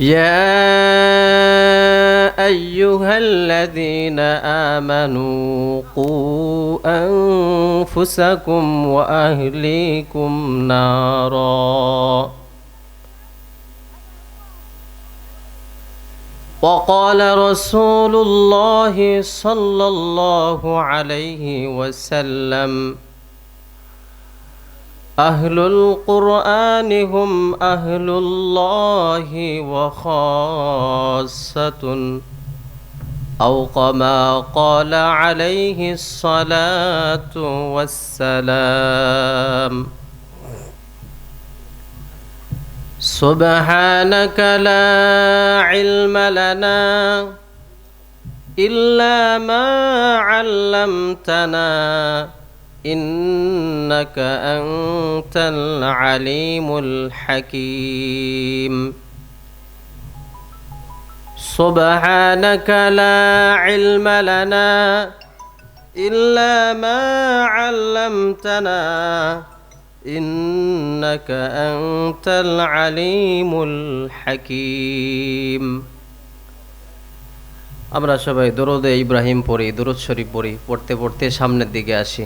يا أيها الذين آمنوا قوا أنفسكم وأهليكم نارا. وقال رسول الله صلى الله عليه وسلم أهل القرآن هم أهل الله وخاصة. أو كما قال عليه الصلاة والسلام. سبحانك لا علم لنا إلا ما علمتنا. إنك أنت العليم الحكيم سبحانك لا علم لنا إلا ما علمتنا إنك أنت العليم الحكيم আমরা সবাই দরুদে ইব্রাহিম পড়ি দরুদ শরীফ পড়ি পড়তে পড়তে সামনের দিকে আসি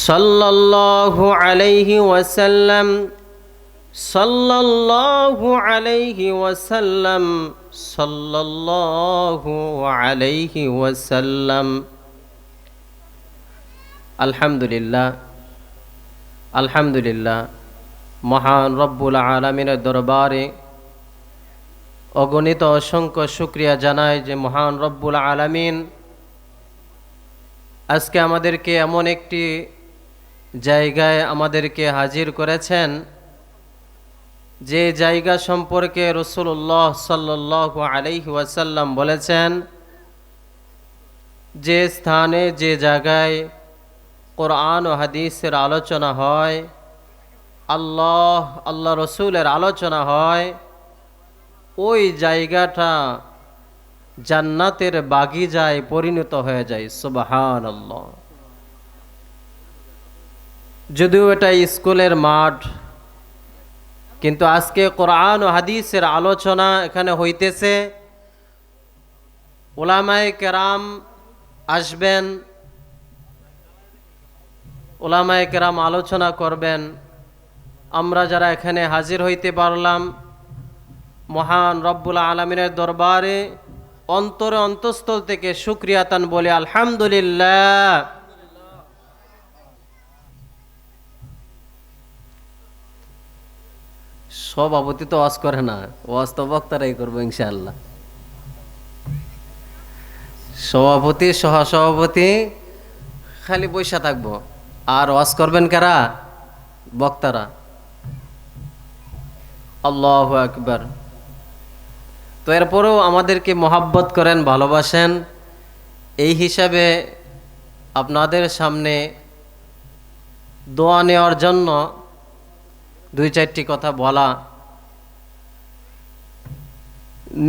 صلى الله عليه وسلم صلى الله عليه وسلم صلى الله عليه وسلم আলহামদুলিল্লাহ আলহামদুলিল্লাহ মহান রব্বুল আলমিনের দরবারে অগণিত অসংখ্য শুক্রিয়া জানায় যে মহান রব্বুল আলমিন আজকে আমাদেরকে এমন একটি জায়গায় আমাদেরকে হাজির করেছেন। যে জায়গা সম্পর্কে রসুল্লাহ সাল্লাহ আলাইহি ওয়াসাল্লাম বলেছেন, যে স্থানে, যে জায়গায় কোরআন ও হাদিসের আলোচনা হয়, আল্লাহ আল্লাহ রসুলের আলোচনা হয়, ওই জায়গাটা জান্নাতের বাগিজায় পরিণত হয়ে যায়। সুবাহান আল্লাহ যদিও এটা স্কুলের মাঠ, কিন্তু আজকে কোরআন ও হাদিসের আলোচনা এখানে হইতেছে। ওলামায় কেরাম আসবেন, ওলামায় কেরাম আলোচনা করবেন। আমরা যারা এখানে হাজির হইতে পারলাম, মহান রব্বুল আলমিনের দরবারে অন্তরে অন্তঃস্থল থেকে সুক্রিয়াতান বলে, আলহামদুলিল্লাহ। সভাপতি তো ওয়াজ করে না। ওয়াজ তো বক্তারাই করব ইনশাআল্লাহ। সভাপতি, সহসভাপতি, খালি বৈশা থাকব। আর ওয়াজ করবেন কারা? বক্তারা। আল্লাহ আকবার। তো এরপরেও আমাদেরকে মহাব্বত করেন, ভালোবাসেন। এই হিসাবে আপনাদের সামনে দোয়া নেওয়ার জন্য দুই চারটি কথা বলা,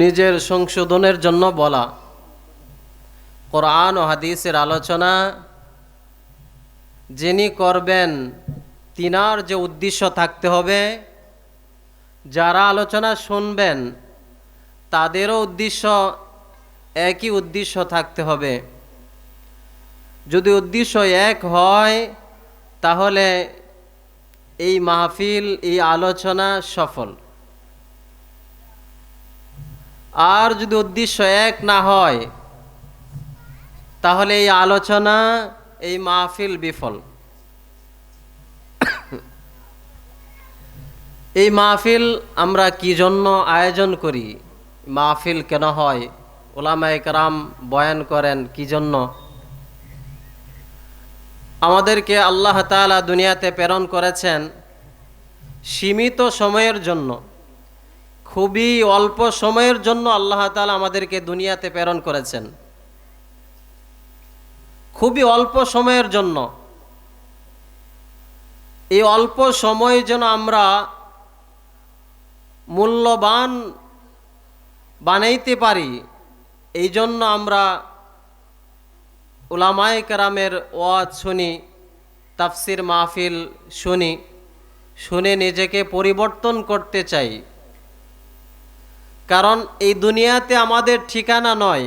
নিজের সংশোধনের জন্য বলা। কোরআন ও হাদিসের আলোচনা, যিনি করবেন, তিনার যে উদ্দেশ্য থাকতে হবে, যারা আলোচনা শুনবেন, তাদেরও উদ্দেশ্য, একই উদ্দেশ্য থাকতে হবে। যদি উদ্দেশ্য এক হয়, তাহলে এই মাহফিল, এই আলোচনা সফল। আর যদি উদ্দেশ্য এক না হয়, তাহলে এই আলোচনা, এই মাহফিল বিফল। এই মাহফিল আমরা কি জন্য আয়োজন করি? মাহফিল কেন হয়? ওলামা একরাম বয়ান করেন কি জন্য? আমাদেরকে আল্লাহ তাআলা দুনিয়াতে প্রেরণ করেছেন সীমিত সময়ের জন্য, খুবই অল্প সময়ের জন্য আল্লাহ তাআলা আমাদেরকে দুনিয়াতে প্রেরণ করেছেন। খুবই অল্প সময়ের জন্য। এই অল্প সময় যেন আমরা মূল্যবান বানাইতে পারি, এই জন্য আমরা উলামায়ে কেরামের ওয়াজ শুনি, তাফসির মাহফিল শুনি, শুনে নিজেকে পরিবর্তন করতে চাই। কারণ এই দুনিয়াতে আমাদের ঠিকানা নয়।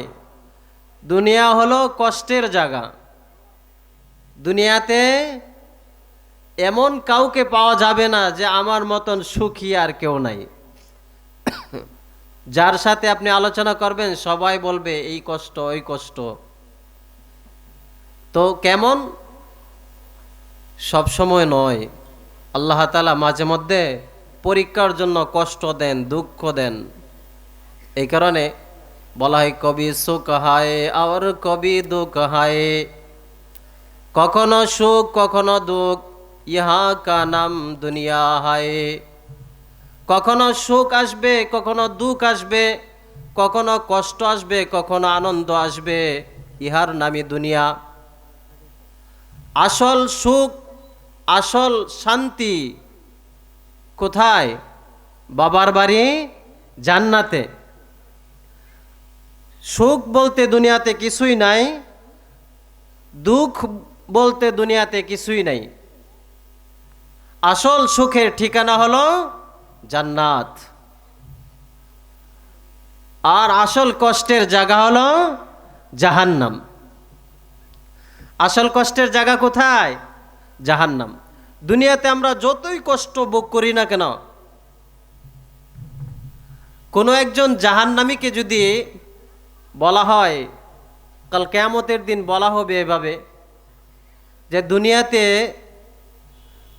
দুনিয়া হলো কষ্টের জায়গা। দুনিয়াতে এমন কাউকে পাওয়া যাবে না যে আমার মতন সুখী আর কেউ নাই। যার সাথে আপনি আলোচনা করবেন, সবাই বলবে, এই কষ্ট, ওই কষ্ট। তো কেমন? সব সময় নয়। আল্লাহ তালা মাঝে মধ্যে পরীক্ষার জন্য কষ্ট দেন, দুঃখ দেন। এই কারণে বলা হয়, কবি সুখ হায় আর কবি দুঃখ হায়। কখনো সুখ, কখনো দুঃখ, ইহা কা নাম দুনিয়া হায়। কখনো সুখ আসবে, কখনো দুঃখ আসবে, কখনো কষ্ট আসবে, কখনো আনন্দ আসবে, ইহার নামই দুনিয়া। আসল সুখ, আসল শান্তি কোথায়? বাবার বাড়ি জান্নাতে। সুখ বলতে দুনিয়াতে কিছুই নাই, দুঃখ বলতে দুনিয়াতে কিছুই নাই। আসল সুখের ঠিকানা হলো জান্নাত। আর আসল কষ্টের জায়গা হলো জাহান্নাম। আসল কষ্টের জায়গা কোথায়? জাহান্নাম। দুনিয়াতে আমরা যতই কষ্ট ভোগ করি না কেন, কোনো একজন জাহান্নামীকে যদি বলা হয়, কাল কেয়ামতের দিন বলা হবে এভাবে যে, দুনিয়াতে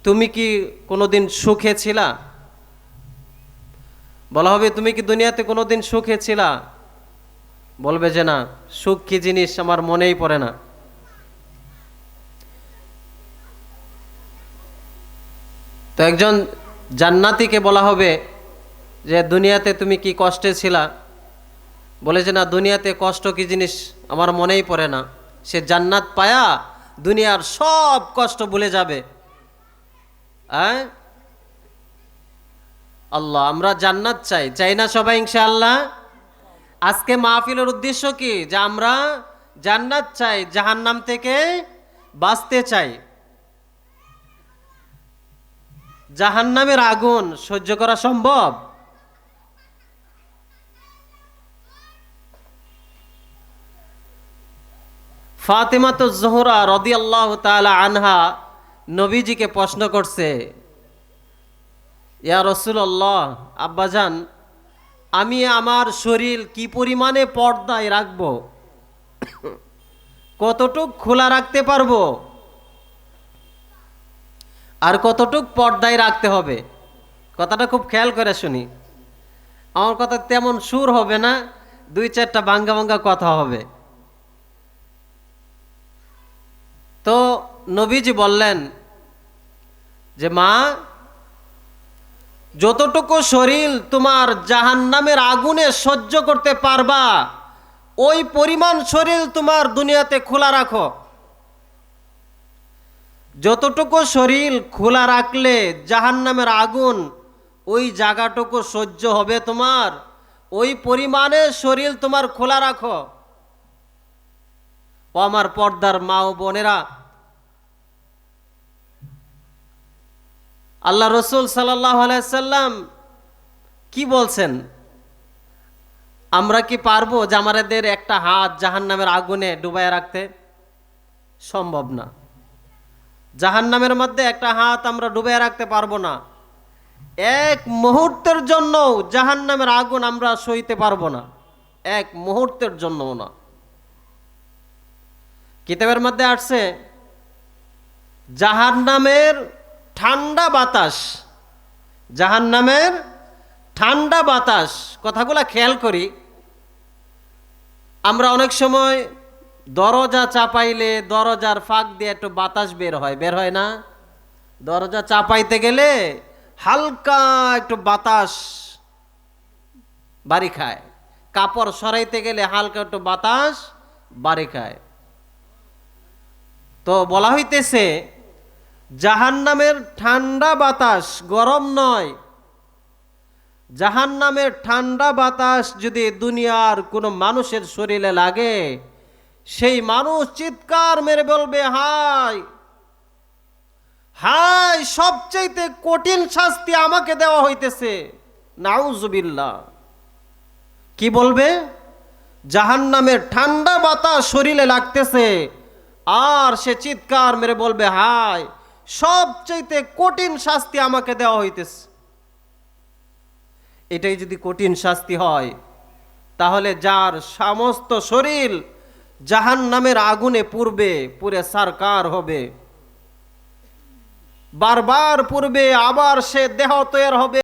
তুমি কি কোনোদিন সুখে ছিলা? বলা হবে, তুমি কি দুনিয়াতে কোনোদিন সুখে ছিলা? বলবে যে, না, সুখ কি জিনিস আমার মনেই পড়ে না। তো একজন জান্নাতিকে বলা হবে যে, দুনিয়াতে তুমি কি কষ্টে ছিলা? বলে যে, না, দুনিয়াতে কষ্ট কি জিনিস আমার মনেই পড়ে না। সে জান্নাত পায়া দুনিয়ার সব কষ্ট ভুলে যাবে। হ্যাঁ আল্লাহ, আমরা জান্নাত চাই। চাই না সবাই, ইনশাআল্লাহ? আজকে মাহফিলের উদ্দেশ্য কি? যে আমরা জান্নাত চাই, জাহান্নাম থেকে বাঁচতে চাই। জাহান্নামের আগুন সহ্য করা সম্ভব? ফাতেমা তো জোহরা রদি আল্লাহ আনহা নবীজিকে প্রশ্ন করছে, ইয়া রসুল্লাহ আব্বাজান, আমি আমার শরীর কি পরিমাণে পর্দায় রাখব? কতটুক খোলা রাখতে পারব? আর কতটুক পর্দায় রাখতে হবে? কথাটা খুব খেয়াল করে শুনি। আমার কথা তেমন সুর হবে না, দুই চারটা বাঙ্গা বাঙ্গা কথা হবে। তো নবীজি বললেন যে, মা, যতটুকু শরীর তোমার জাহান্নামের আগুনে সহ্য করতে পারবা, ওই পরিমাণ শরীর তোমার দুনিয়াতে খোলা রাখো। যতটুকু শরীর খোলা রাখলে জাহান্নামের আগুন, ওই জায়গাটুকু সহ্য হবে তোমার। ওই পরিমাণে শরীর তোমার খোলা রাখো। ও আমার পর্দার মা ও বোনেরা, আল্লাহ রসুল সাল্লাহ আলাইসাল্লাম কি বলছেন? আমরা কি পারব যে একটা হাত জাহান নামের আগুনে ডুবাই রাখতে? সম্ভব না। জাহান নামের মধ্যে একটা হাত আমরা ডুবে রাখতে পারব না। এক মুহূর্তের জন্য জাহান নামের আগুন আমরা সইতে পারব না। এক মুহূর্তের জন্য না। কিতাবের মধ্যে আসছে জাহান নামের ঠান্ডা বাতাস। জাহান নামের ঠান্ডা বাতাস। কথাগুলো খেয়াল করি। আমরা অনেক সময় দরজা চাপাইলে দরজার ফাঁক দিয়ে একটু বাতাস বের হয় বের হয় না? দরজা চাপাইতে গেলে হালকা একটু বাতাস বাড়ি খায়। কাপড় সরাইতে গেলে হালকা একটু বাতাস বাড়ি খায়। তো বলা হইতেছে জাহান নামের ঠান্ডা বাতাস গরম নয়। জাহান নামের ঠান্ডা বাতাস যদি দুনিয়ার কোনো মানুষের শরীরে লাগে সেই মানুষ চিৎকার মেরে বলবে হাই হাই সবচাইতে কঠিন শাস্তি আমাকে দেওয়া হইতেছে। নাউজুবিল্লাহ। কি বলবে? জাহান নামের ঠান্ডা বাতাস শরীরে লাগতেছে, আর সে চিৎকার মেরে বলবে হাই সবচাইতে কঠিন শাস্তি আমাকে দেওয়া হইতেছে। এটাই যদি কঠিন শাস্তি হয়, তাহলে যার সমস্ত শরীর জাহান নামের আগুনে পূর্বে পুরে সারকার হবে। বারবার পূর্বে আবার সে দেহ তৈর হবে।